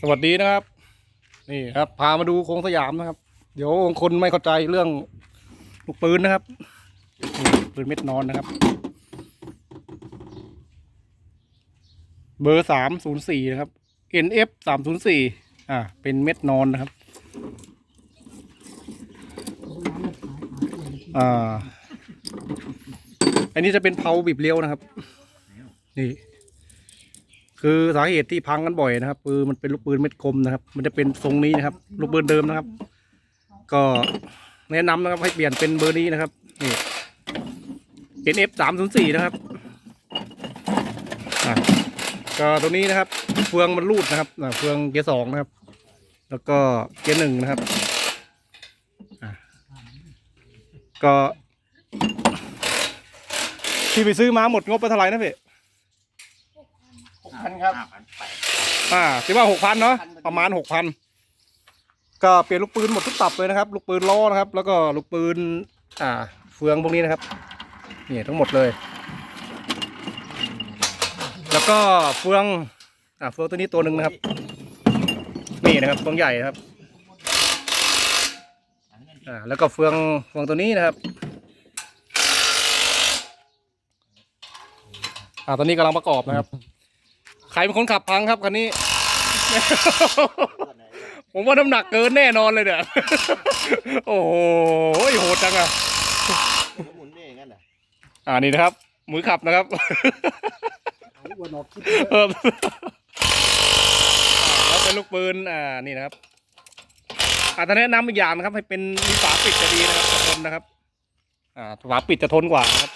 สวัสดีนะครับ นี่ครับ พามาดูโค้งสยามนะครับ เดี๋ยวคนไม่เข้าใจเรื่องลูกปืนนะครับปืนเม็ดนอนนะครับ เบอร์สามศูนย์สี่นะครับ NF สามศูนย์สี่อ่า เป็นเม็ดนอนนะครับ อ่า อันนี้จะเป็นเพาบีบเลี้ยวนะครับ นี่ คือสาเหตุที่พังกันบ่อยนะครับคือมันเป็นลูกปืนเม็ดคมนะครับ มันจะเป็นทรงนี้นะครับ ลูกปืนเดิมนะครับ ก็แนะนำนะครับให้เปลี่ยนเป็นเบอร์นี้นะครับนี่ NF สามศูนย์สี่นะครับก็ตัวนี้นะครับ เฟืองมันรูดนะครับเฟืองเกียร์สองนะครับ แล้วก็เกียร์หนึ่งนะครับก็ที่ไปซื้อมาหมดงบไปเท่าไหร่นะพี่ พันครับอ่าคิดว่าหกพันเนาะประมาณหกพันก็เปลี่ยนลูกปืนหมดทุกตับเลยนะครับ ลูกปืนล้อนะครับ แล้วก็ลูกปืนอ่า เฟืองพวกนี้นะครับนี่ทั้งหมดเลย แล้วก็เฟืองอ่าเฟืองตัวนี้ตัวหนึ่งนะครับ นี่นะครับเฟืองใหญ่นะครับอ่าแล้วก็เฟืองเฟืองตัวนี้นะครับอ่าตอนนี้กำลังประกอบนะครับ ใครเป็นคนขับพังครับคันนี้ ผมว่าน้ำหนักเกินแน่นอนเลยเนี่ย โอ้โหโหดจังอะหมุนนี่งั้นเหรออ่านี่นะครับ มือขับนะครับเอาอ้วนออกคิดเพิ่มแล้วเป็นลูกปืนอ่านี่นะครับอาจจะแนะนำอีกอย่างนะครับ ให้เป็นมีฝาปิดจะดีนะครับจะทนนะครับ อ่าฝาปิดจะทนกว่านะครับ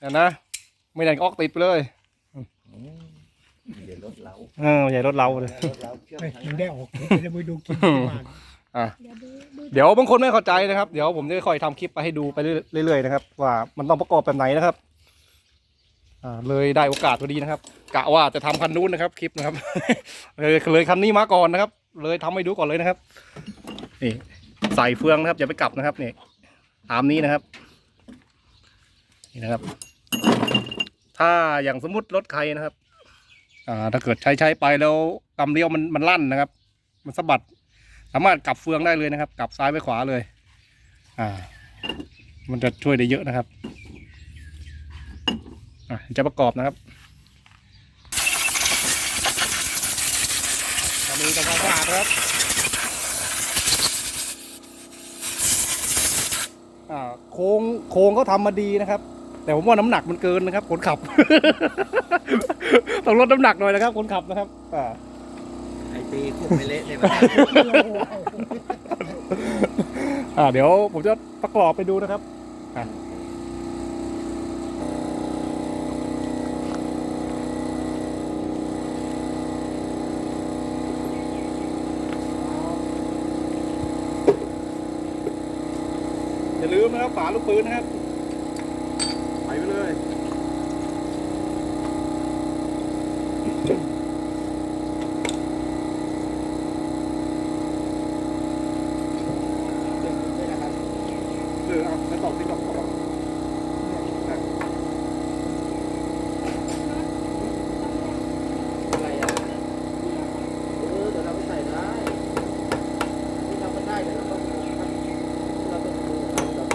เห็นนะ ไม่ได้ออกติดไปเลยเดี๋ยวรถเราเออใหญ่รถเราเลย รถเราเชื่อมไม่ทางยังได้ออกจะไปดูกินบ้านอะเดี๋ยวบางคนไม่เข้าใจนะครับ เดี๋ยวผมจะค่อยทำคลิปไปให้ดูไปเรื่อยๆนะครับ ว่ามันต้องประกอบแบบไหนนะครับ อ่าเลยได้โอกาสพอดีนะครับกะว่าจะทำคันนู้นนะครับ คลิปนะครับ เลยเลยคันนี้มาก่อนนะครับ เลยทำให้ดูก่อนเลยนะครับ นี่ใส่เฟืองนะครับอย่าไปกลับนะครับนี่ตามนี้นะครับ นี่นะครับ ถ้าอย่างสมมุติรถใครนะครับ อ่า ถ้าเกิดใช้ใช้ไปแล้วกำเลี้ยวมันมันลั่นนะครับ มันสะบัด สามารถกลับเฟืองได้เลยนะครับ กลับซ้ายไปขวาเลย อ่า มันจะช่วยได้เยอะนะครับ อะจะประกอบนะครับตอนนี้กำลังวาดนะครับอ่าโค้งโค้งเขาทำมาดีนะครับ แต่ผมว่าน้ำหนักมันเกินนะครับคนขับ ต้องลดน้ำหนักหน่อยนะครับคนขับนะครับอ่าไอปีคุกไม่เละเลยอ่าเดี๋ยวผมจะประกอบไปดูนะครับอะอย่าลืมนะครับฝาลูกปืนนะครับใส่ไปเลย เออเอาแล้วตอกที่ตอกตอก อะไรอะเออเดี๋ยวเราไปใส่ได้ที่เราก็ได้เดี๋ยวเราต้องเราต้องดูเราต้อง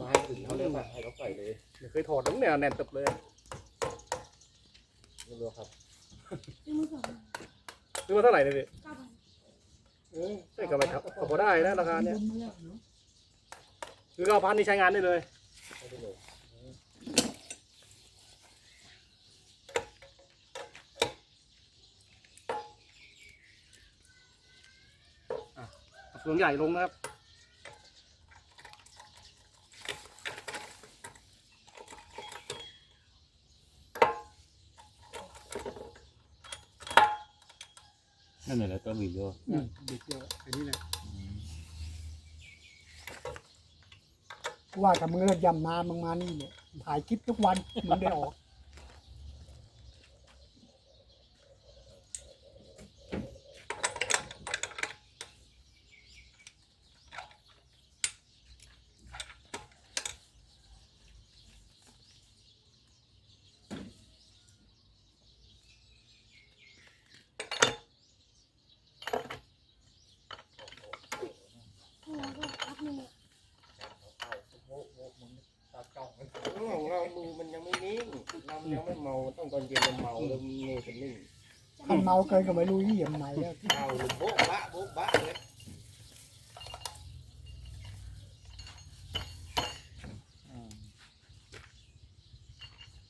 มาให้ถึงเขาเรียกว่าให้เขาใส่เลย ไม่เคยถอดน้ำเนี่ยแน่นตึบเลยไม่รู้ครับซื้อมาเท่าไหร่เนี่ยพี่ใช่ก็ไม่ครับก็พอได้นะราคาเนี้ยคือเก้าพันนี่ใช้งานได้เลยอะเอาเฟืองใหญ่ลงนะครับ นั่นแหละตัววิดีโอเด็กเดียวอันนี้แหละว่ากับมึงเลิกยำนามึงมานี่เนี่ยถ่ายคลิปทุกวันมึงได้ออก ของเรามือมันยังไม่นิ่งเรายังไม่เมาต้องตอนเย็นมันเมาแล้วมีเงยเป็นนิ่ง ถ้า เมาเกินก็ไม่รู้ยี่ยมไหนแล้วเอาโบ๊ะบะโบ๊ะบะเลย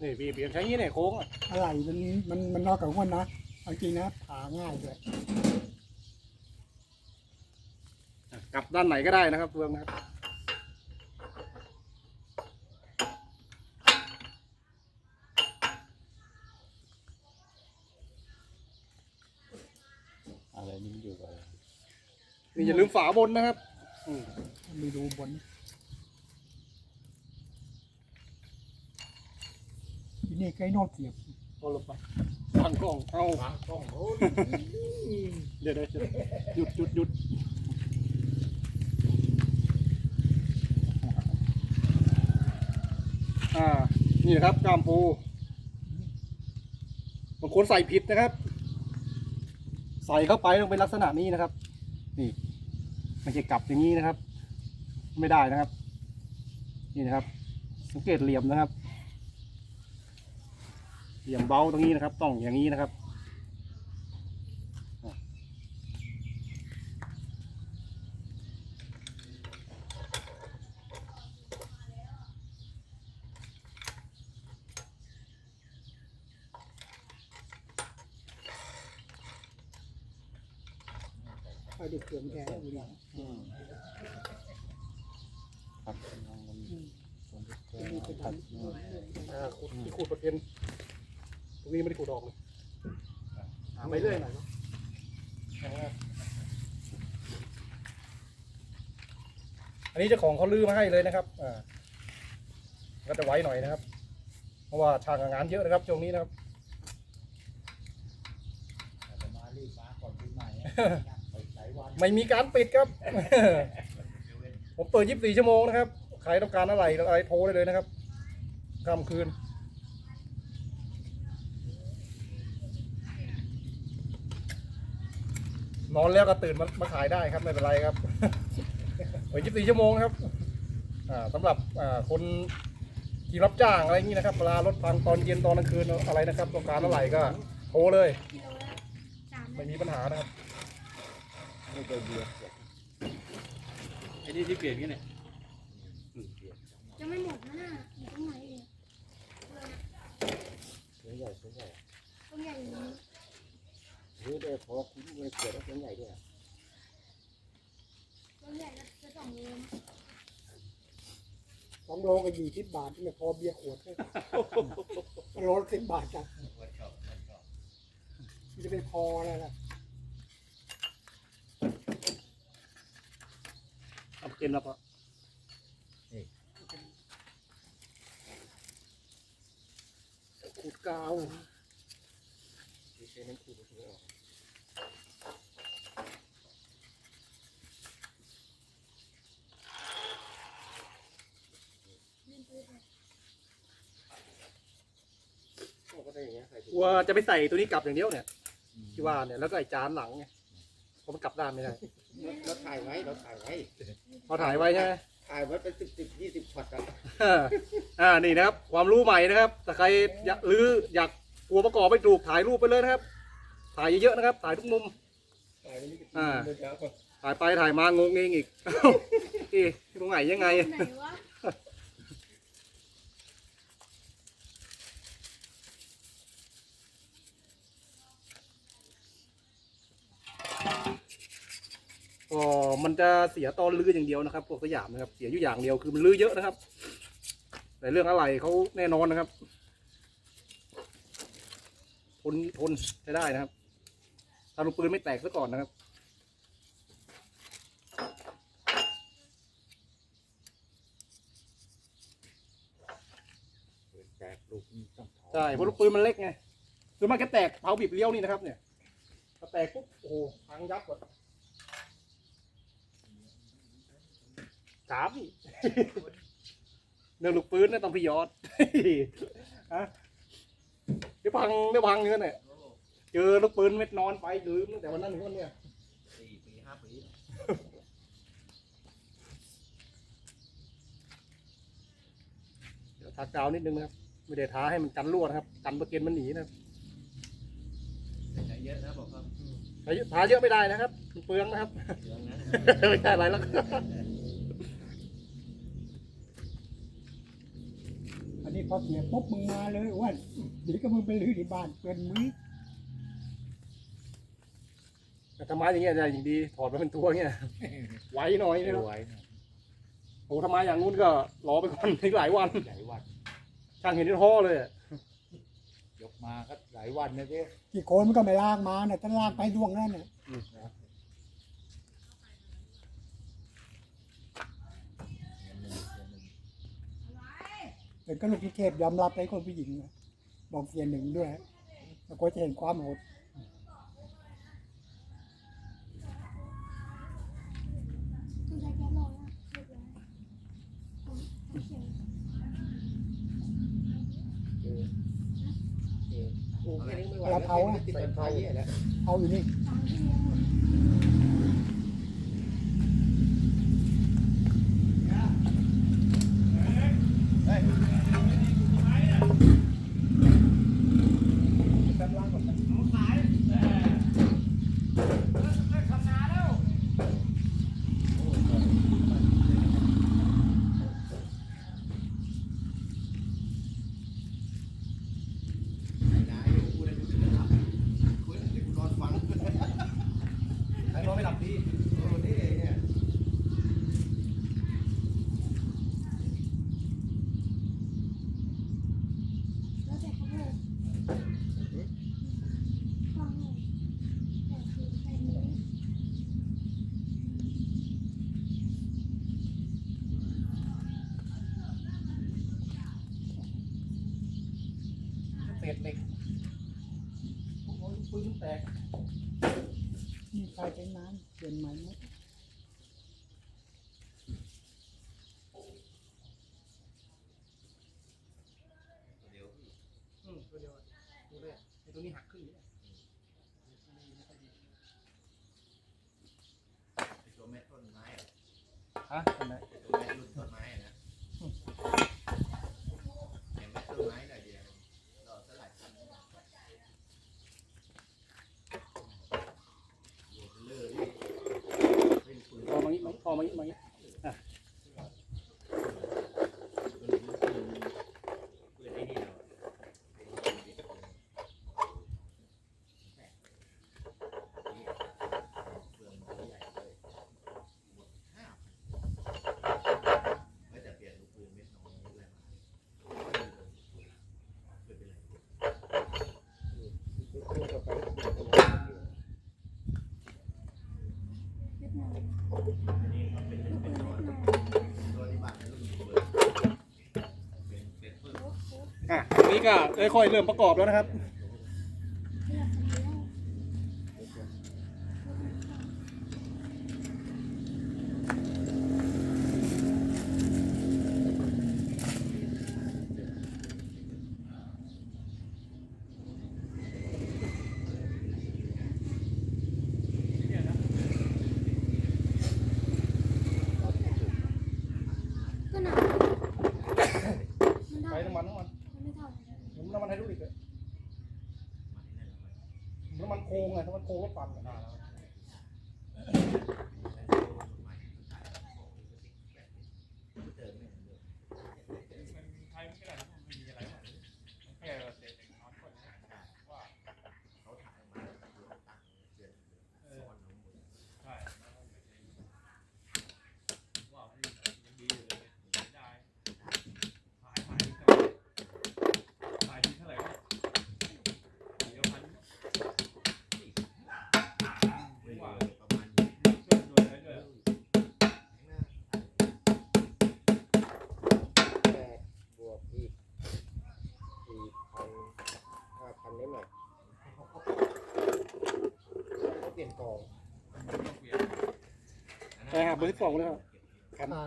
นี่พี่เปลี่ยนใช้ยี่เนี่ยโค้งอะอะไรมันมันมันนอกกับวันนะเอาจริงนะผ่าง่ายด้วยกลับด้านไหนก็ได้นะครับเฟืองนะครับ อะไรนี่มันอยู่กับอะไร นี่อย่าลืมฝาบนนะครับอืมมีดูบนทีนี่ใกล้โนดเสียบเอาลงไปวางกล้องเอาวางกล้องโอ้ยเดี๋ยวเดี๋ยวหยุดหยุดหยุดอ่า นี่นะครับกล้ามปูบางคนใส่ผิดนะครับ ใส่เข้าไปต้องเป็นลักษณะนี้นะครับ นี่ไม่ใช่กลับอย่างนี้นะครับ ไม่ได้นะครับ นี่นะครับ สังเกตเหลี่ยมนะครับ เหลี่ยมเบ้าตรงนี้นะครับ ต้องอย่างนี้นะครับ ไปดูเครื่องแท้ดูดิ ครับน้องมันคนที่เคย นี่เป็น ตัด ทำ อ่า ขุดที่ขุดประเด็นตรงนี้ไม่ได้ขุดออกเลยหาไปเรื่อยหน่อยเนอะอันนี้เจ้าของเขาลื้อมาให้เลยนะครับอ่าก็จะไว้หน่อยนะครับ เพราะว่าช่างงานเยอะนะครับช่วงนี้นะครับมารีบมาก่อนปีใหม่ไปหลายวันไม่มีการปิดครับ ผมเปิด 24 ชั่วโมงนะครับ ใครต้องการอะไรอะไรโทรได้เลยนะครับค่ำคืน นอนแล้วก็ตื่นมามาขายได้ครับไม่เป็นไรครับเปิด24ชั่วโมงนะครับอ่าสำหรับอ่าคนที่รับจ้างอะไรอย่างนี้นะครับเวลารถพังตอนเย็นตอนกลางคืนอะไรนะครับต้องการอะไรก็โทรเลย กิโลละสามไม่มีปัญหานะครับไม่เคยเบียดไอ้นี่ที่เปลี่ยนกันเนี่ยจะไม่หมดนะน่ะอยู่ตรงไหนเองเสือใหญ่เสือใหญ่ตรงใหญ่อยู่นี้เฮ้ ยได้พอคุณไม่เกิดแล้วเสือใหญ่ด้วยตรงใหญ่นะจะสองโลนะสองโลก็ยี่สิบบาทไม่พอเบียร์ขวดเลยโลละสิบบาทจ้ะมันจะเป็นพอแล้วล่ะเอาเก็นแล้วก็ขูดกาวที่ใช้น้ำขูดเสือออกก็ ได้อย่างเงี้ยใส่ถุงกลัวจะไปใส่ตัวนี้กลับอย่างเดียวเนี่ยที่ว่าเนี่ยแล้วก็ไอ้จานหลังไงเพราะมันกลับด้านไม่ได้เราถ่ายไว้เราถ่ายไว้เราถ่ายไว้ใช่ไหมถ่ายไว้เป็นสิบสิบยี่สิบช็อตอะอ่านี่นะครับ ความรู้ใหม่นะครับถ้าใครอยากรื้ออยากกลัวประกอบไม่ถูกถ่ายรูปไปเลยนะครับ ถ่ายเยอะๆนะครับ ถ่ายทุกมุม ถ่ายไว้นี่อ่าเมื่อเช้าก่อนถ่ายไปถ่ายมางงเองอีกเอ้าเอ๊ะตรงไหนยังไง ไหนวะ ก็มันจะเสียตอนลื้ออย่างเดียวนะครับพวกสยามนะครับ เสียอยู่อย่างเดียวคือมันลื้อเยอะนะครับ แต่เรื่องอะไรเขาแน่นอนนะครับ ทนทนใช้ได้นะครับถ้าลูกปืนไม่แตกซะก่อนนะครับแตกลูกนี่ต้องถอนใช่เพราะลูกปืนมันเล็กไงคือมันแค่แตกเผาบีบเลี้ยวนี่นะครับ เนี่ยถ้าแตกปุ๊บโอ้โหพังยับหมด สามอีกเรื่องลูกปืนเนี่ยต้องพี่ยอดฮะเดี๋ยวพังเดี๋ยวพังเงี้ยเนี่ยเจอลูกปืนเม็ดนอนไปลืมตั้งแต่วันนั้นถึงวันเนี้ยสี่ปีห้าปีเดี๋ยวทากาวนิดนึงนะครับไม่ได้ทาให้มันกันรั่วนะครับกันเปอร์เซ็นต์มันหนีนะครับใช้เยอะนะบอกครับทาเยอะทาเยอะไม่ได้นะครับมันเปลืองนะครับเรื่องนั้นไม่ใช่อะไรแล้ว พอเสียปุ๊บมึงมาเลยอ้ว่าเดี๋ยวก็มึงไปลื้อที่บ้านเกินมือแต่ทำไมอย่างเงี้ยจะอย่างดีถอดมาเป็นตัวเงี้ยไว้หน่อยนะครับไว้นะโอ้ทำไมอย่างงู้นก็รอไปก่อนอีกหลายวัน หลายวัน ช่างเห็นที่ท่อเลยอะยกมาก็หลายวันนะพี่กี่คนมันก็ไม่ลากมาเนี่ยถ้าลากไปดวงนั่นเนี่ย แต่ก็ลูกที่เทพยอมรับในคนผู้หญิงนะบอกเสียหนึ่งด้วย แล้วก็จะเห็นความโหดคุณใช้แก๊สลอยนะเรียบร้อยผมผมเขียนโอ้แค่นี้ไม่ไหวเราเผาอะติดไฟเยอะแล้วเอาอยู่นี่ ตามที่เรียนหมด ใครนอนไม่หลับดี แล้วแต่เขาเลยฟังเลยแต่คือใครนี้ เศ ษเหล็กโอ้ยปืนแตก มีใครเป็นน้ำเปลี่ยนใหม่ไหมอืมตัวเดียวอะตัวแรกไอ้ตัวนี้หักครึ่งเนี่ย ตัวแม่ต้นไม้อะ ฮะอันไหน ตัวแม่รุ่นต้นไม้อะนะเห็นไหมต้นไม้หน่อยเดียวรอสลัดกันเดี๋ยวจะเลิกเป็นปืน พอ มางี้มาพอมางี้มางี้ ปืนปืนปืนไอ้นี่เราอะ เปลืองตัวใหญ่เลยหมดห้าไม่แต่เปลี่ยนลูกปืนเม็ดน้อยอะไรมาไม่เป็นไร เล็กน้อย อันนี้มันเป็น ลูก เป็ ปื น น น้อย เล็กน้อย ตัวที่บ้านเป็นรุ่นปืนเป็นเป็นปืน โอ้โห อะอันนี้ก็ค่อยๆเริ่มประกอบแล้วนะครับ เรียกคนเดียว ก็หนักมันได้ ใช้น้ำมันน้ำมัน มันไม่เท่าไหร่ หมุนน้ำมันให้ดูอีกเลยน้ำ มันโค้งไงถ้ามันโค้งก็ปั่นอะ ประมาณนี้ แปดบวกอีกสี่พันห้าพันนิดหน่อยก็เปลี่ยนกอง ใช่ครับเบอร์ที่สองเลยครับอ่า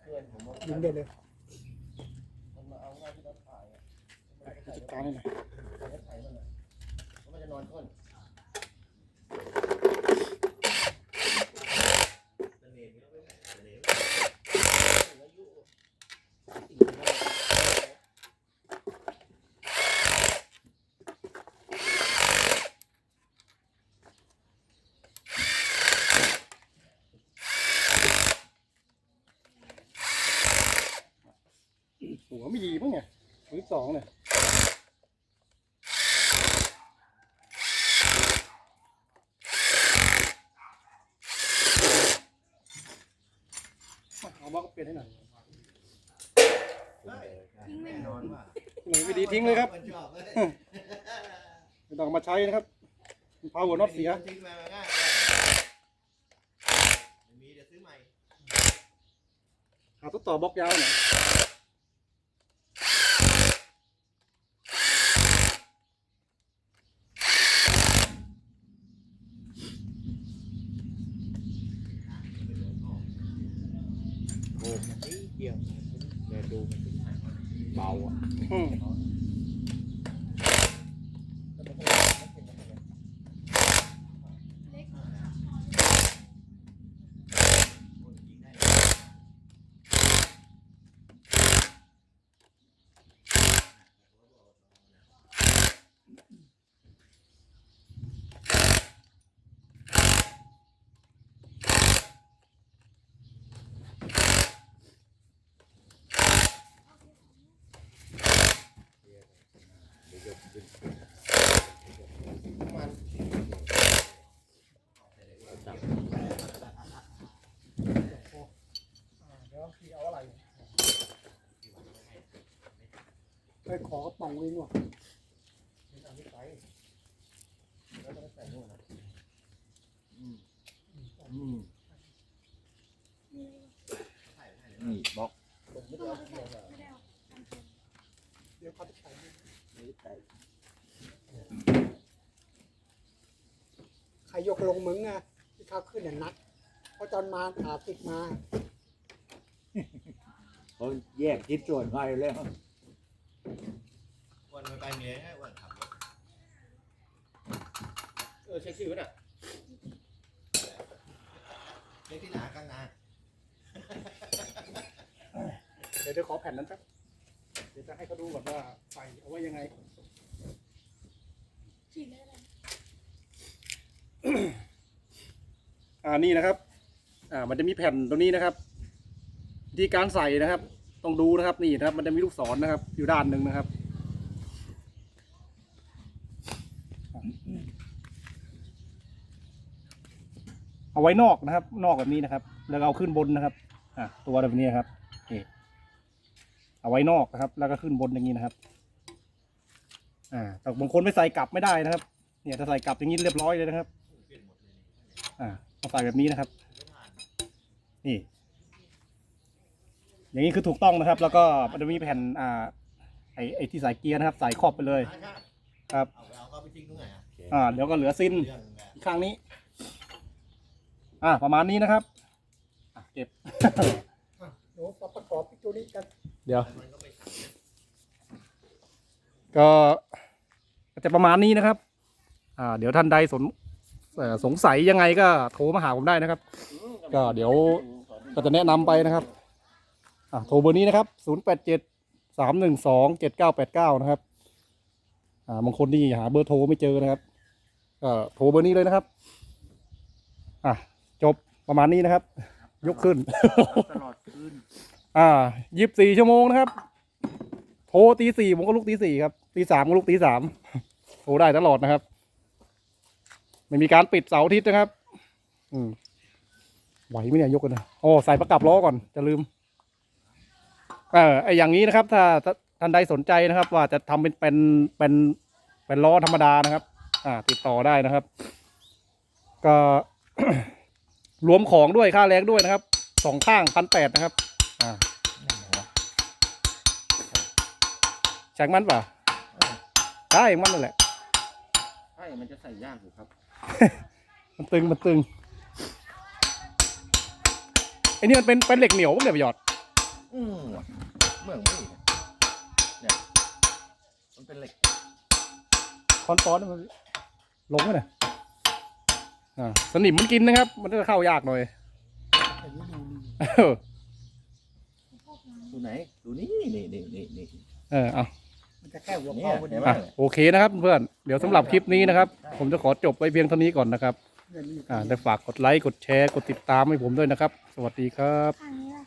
เพื่อนผมว่ายิงได้เลยมันมาเอาหน้าที่เราถ่ายอะจัดการให้หน่อยมันจะถ่ายมันอะมันจะนอนก้นเสน่ห์ไม่ต้องไปไหนเสน่ห์อายุสี่สิบห้าหัวไม่ดีมั้งไงหัวที่สองเนี่ยเอาบล็อกเปลี่ยนให้หน่อยทิ้งไม่แน่หมนอดนว่าหนูไม่ดีทิ้งเลยครับ มันชอบเลยไม่ต้องเอามาใช้นะครับพาหัวน็อตเสีย ทิ้งมาง่ายไม่มีเดี๋ยวซื้อใหม่หาตัวต่อบล็อกยาวหน่อย โอ้มันนิด เที่ยวเดี๋ยวดูมันเบาอะ อืม เล็ก เดี๋ยวพี่เอาอะไร ไปขอกระป๋องเองว่ะนี่บล็อกต้องเอาไปใส่ไม่ได้เอาทำเป็นเดี๋ยวเขาจะใส่ใครยกลงมึงอะที่เขาขึ้นน่ะนัดเพราะตอนมาขาติดมาเขาแยกชิ้นส่วนไปแล้ววั นไปไปเมียให้วันขับรถเออเช็คชื่อไว้น่ะเช็คที่หนากันนะเดี๋ยวเดี๋ยวขอแผ่นนั้นครับ เดี๋ยวจะให้เขาดูก่อนว่าใส่เอาไว้ยังไง ฉีดไม่ได้อ่านี่นะครับ อ่า มันจะมีแผ่นตรงนี้นะครับวิธีการใส่นะครับ ต้องดูนะครับ นี่นะครับ มันจะมีลูกศรนะครับ อยู่ด้านหนึ่งนะครับ เอาไว้นอกนะครับ นอกแบบนี้นะครับ แล้วก็เอาขึ้นบนนะครับ อ่าตัวแบบนี้ครับนี่เอาไว้นอกนะครับ แล้วก็ขึ้นบนอย่างนี้นะครับ อ่า แต่บางคนไม่ใส่กลับไม่ได้นะครับ เนี่ยถ้าใส่กลับอย่างนี้เรียบร้อยเลยนะครับ อ่าเอาใส่แบบนี้นะครับ นี่ อย่างนี้คือถูกต้องนะครับ แล้วก็มันจะมีแผ่นอ่าไอไอที่ใส่เกียร์นะครับ ใส่ครอบไปเลย ครับ เอาไปเอาเข้าไปทิ้งตรงไหนอะอ่าเดี๋ยวก็เหลือซินเรื่องแบบข้างนี้ อ่าประมาณนี้นะครับอะเก็บเดี๋ยวมาประกอบตัวนี้กันเดี๋ยวมันก็ไม่ขัดก็จะประมาณนี้นะครับ อ่า เดี๋ยวท่านใดสนเอ่อสงสัยยังไงก็โทรมาหาผมได้นะครับ ก็เดี๋ยวก็จะแนะนำไปนะครับ อ่าโทรเบอร์นี้นะครับ 0 8 7 3 1 2 7 9 8 9 นะครับ อ่าบางคนที่หาเบอร์โทรไม่เจอนะครับ ก็โทรเบอร์นี้เลยนะครับ อะ จบประมาณนี้นะครับ ยกขึ้น ตลอดคืนอ่ายีิบสี่ชั่วโมงนะครับโทรตีสี่ผมก็ลุกตีสี่ครับตีสามก็ลุกตีสามโทรได้ตลอดนะครับ ไม่มีการปิดเสาร์อาทิตย์นะครับ อืมไหวไหมเนี่ยยกกันนะโอ้ใส่ประกับล้อก่อนจะลืม เออไออย่างนี้นะครับ ถ้าถ้าท่านใดสนใจนะครับ ว่าจะทำเป็นเป็นเป็นเป็นล้อธรรมดานะครับ อ่า ติดต่อได้นะครับ ก็ รวมของด้วยค่าแรงด้วยนะครับสองข้างพันแปดนะครับ อ่าแจ็คมันป่ะใช่มันนั่นแหละใช่มันจะใส่ยากอยู่ครับ มันตึงมันตึงไอ้นี่มันเป็นเป็นเหล็กเหนียวพวกเนี่ยประโยชน์อืมว่ะเมื่องนี่เนี่ยมันเป็นเหล็กคอนฟอนต์มันลงไหมเนี่ยอ่า สนิมมันกินนะครับ มันจะเข้ายากหน่อยแต่นี้ดูนี่เออดูไหนดูนี่นี่นี่นี่นี่เออเอามันจะแค่หัวเนี่เปายวันเห็นี้นไหมอะโอเคนะครับเพื่อนเดี๋ยวสำหรับคลิปนี้นะครับ ผมจะขอจบไว้เพียงเท่านี้ก่อนนะครับเงินนี่อ่าได้ฝากกดไลค์กดแชร์กดติดตามให้ผมด้วยนะครับ สวัสดีครับข้างนี้